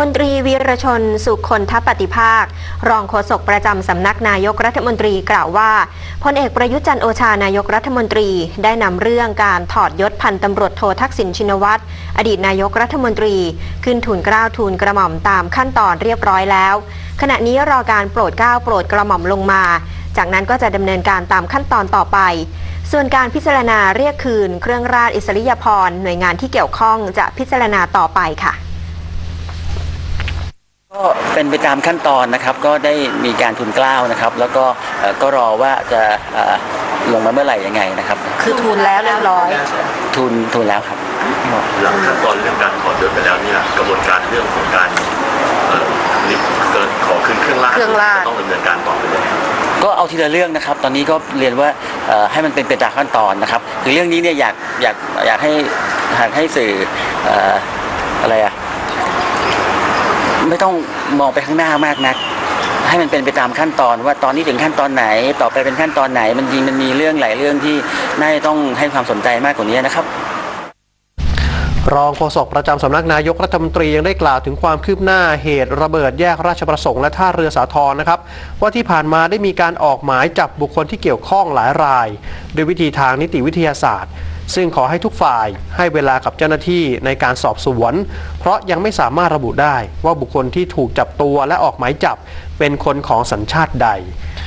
พลตรีวีรชนสุคนทปฏิภาค รองโฆษกประจำสำนักนายกรัฐมนตรีกล่าวว่าพลเอกประยุจันโอชานายกรัฐมนตรีได้นำเรื่องการถอดยศพันตำรวจโททักษิณชินวัตรอดีตนายกรัฐมนตรี ขึ้นทูลเกล้าทูลกระหม่อมตามขั้นตอนเรียบร้อยแล้ว ขณะนี้รอการโปรดเกล้าโปรดกระหม่อมลงมา จากนั้นก็จะดำเนินการตามขั้นตอนต่อไปส่วนการพิจารณาเรียกคืน เครื่องราชอิสริยาภรหน่วยงานที่เกี่ยวข้องจะพิจารณาต่อไปค่ะ ก็เป็นไปตามขั้นตอนนะครับก็ได้มีการทุนเกล้านะครับ แล้วก็เอ่อก็รอว่าจะเอ่อลงมาเมื่อไหร่ยังไงนะครับ คือทูลแล้วเรียบร้อย ทุนทุนแล้วครับ หลังขั้นตอนเรื่องการถอดยศไปแล้วเนี่ยกระบวนการเรื่องของการเอ่อนี่เกิดขอคืนเครื่องราชเครื่องราช จะต้องดำเนินการต่อไปเลยก็เอาทีละเรื่องนะครับ ตอนนี้ก็เรียนว่าเอ่อให้มันเป็นไปตามขั้นตอนนะครับคือเรื่องนี้เนี่ยอยากอยากอยากให้อยากให้สื่อเอ่ออะไรอะ ไม่ต้องมองไปข้างหน้ามากนัก ให้มันเป็นไปตามขั้นตอนว่าตอนนี้ถึงขั้นตอนไหน ต่อไปเป็นขั้นตอนไหน มันจริงมันมีเรื่องหลายเรื่องที่น่าจะต้องให้ความสนใจมากกว่านี้นะครับ รองโฆษกประจำสำนักนายกรัฐมนตรียังได้กล่าวถึงความคืบหน้าเหตุระเบิดแยกราชประสงค์และท่าเรือสาทรนะครับ ว่าที่ผ่านมาได้มีการออกหมายจับบุคคลที่เกี่ยวข้องหลายราย โดยวิธีทางนิติวิทยาศาสตร์ ซึ่งขอให้ทุกฝ่ายให้เวลากับเจ้าหน้าที่ในการสอบสวน เพราะยังไม่สามารถระบุได้ว่าบุคคลที่ถูกจับตัวและออกหมายจับเป็นคนของสัญชาติใด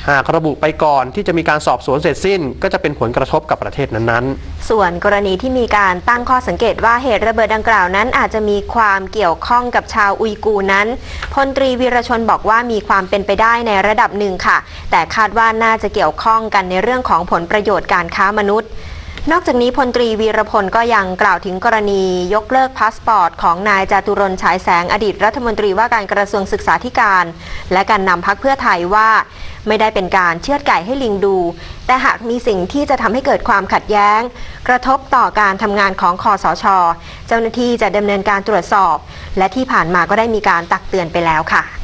หากระบุไปก่อนที่จะมีการสอบสวนเสร็จสิ้น ก็จะเป็นผลกระทบกับประเทศนั้นๆ ส่วนกรณีที่มีการตั้งข้อสังเกตว่าเหตุระเบิดดังกล่าวนั้น อาจจะมีความเกี่ยวข้องกับชาวอุยกูนั้นพลตรีวีรชนบอกว่ามีความเป็นไปได้ในระดับหนึ่งค่ะ แต่คาดว่าน่าจะเกี่ยวข้องกันในเรื่องของผลประโยชน์การค้ามนุษย์ นอกจากนี้พลตรีวีรพลก็ยังกล่าวถึงกรณียกเลิกพาสปอร์ต ของนายจตุรนฉายแสงอดีตรัฐมนตรีว่าการกระทรวงศึกษาธิการ และการนำพักเพื่อไทยว่า ไม่ได้เป็นการเชือดไก่ให้ลิงดู แต่หากมีสิ่งที่จะทำให้เกิดความขัดแย้ง กระทบต่อการทำงานของคอสช เจ้าหน้าที่จะดำเนินการตรวจสอบ และที่ผ่านมาก็ได้มีการตักเตือนไปแล้วค่ะ